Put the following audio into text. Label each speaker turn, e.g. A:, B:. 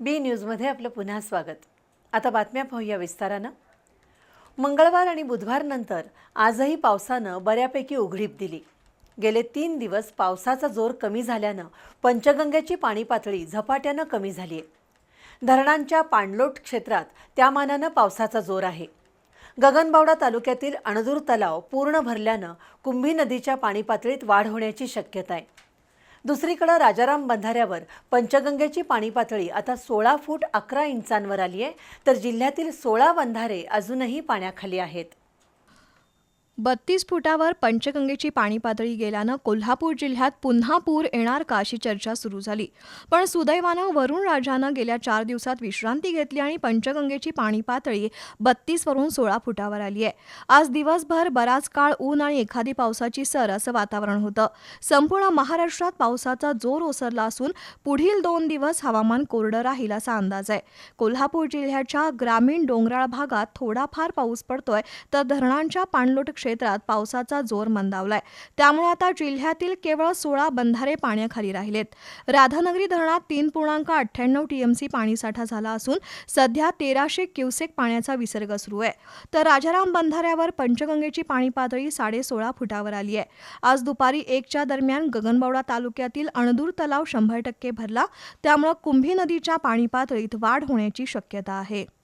A: बी न्यूजमध्ये आपलं पुन्हा स्वागत. आता बातम्या पाहूया विस्तारानं. मंगळवार आणि बुधवारनंतर आजही पावसानं बऱ्यापैकी उघडीप दिली. गेले तीन दिवस पावसाचा जोर कमी झाल्यानं पंचगंगेची पाणी पातळी झपाट्यानं कमी झाली आहे धरणांच्या पाणलोट क्षेत्रात त्या मानानं पावसाचा जोर आहे. गगनबावडा तालुक्यातील अणदूर तलाव पूर्ण भरल्यानं कुंभी नदीच्या पाणी पातळीत वाढ होण्याची शक्यता आहे दुसरीकडे राजाराम बंधाऱ्यावर पंचगंगेची पाणी पातळी आता सोळा फूट अकरा इंचांवर आली आहे तर जिल्ह्यातील सोळा बंधारे अजूनही पाण्याखाली आहेत.
B: बत्तीस फुटावर पंचगंगेची पाणी पातळी गेल्यानं कोल्हापूर जिल्ह्यात पुन्हा पूर येणार का अशी चर्चा सुरू झाली. पण सुदैवानं वरुण राजानं गेल्या चार दिवसात विश्रांती घेतली आणि पंचगंगेची पाणी पातळी बत्तीसवरून सोळा फुटावर आली आहे. आज दिवसभर बराच काळ ऊन आणि एखादी पावसाची सर असं वातावरण होतं. संपूर्ण महाराष्ट्रात पावसाचा जोर ओसरला असून पुढील दोन दिवस हवामान कोरडं राहील असा अंदाज आहे. कोल्हापूर जिल्ह्याच्या ग्रामीण डोंगराळ भागात थोडाफार पाऊस पडतोय तर धरणांच्या पाणलोट क्षेत्रात पावसाचा जोर मंदावलाय. त्यामुळे आता जिल्ह्यातील केवळ सोळा बंधारे पाण्याखाली राहिलेत. राधानगरी धरणात तीन पूर्णांक अठ्ठ्याण्णव टीएमसी पाणीसाठा झाला असून सध्या तेराशे क्युसेक पाण्याचा विसर्ग सुरू आहे. तर राजाराम बंधाऱ्यावर पंचगंगेची पाणी पातळी साडेसोळा फुटावर आली आहे. आज दुपारी एकच्या दरम्यान गगनबावडा तालुक्यातील अणदूर तलाव शंभर टक्के भरला. त्यामुळे कुंभी नदीच्या पाणी पातळीत वाढ होण्याची शक्यता आहे.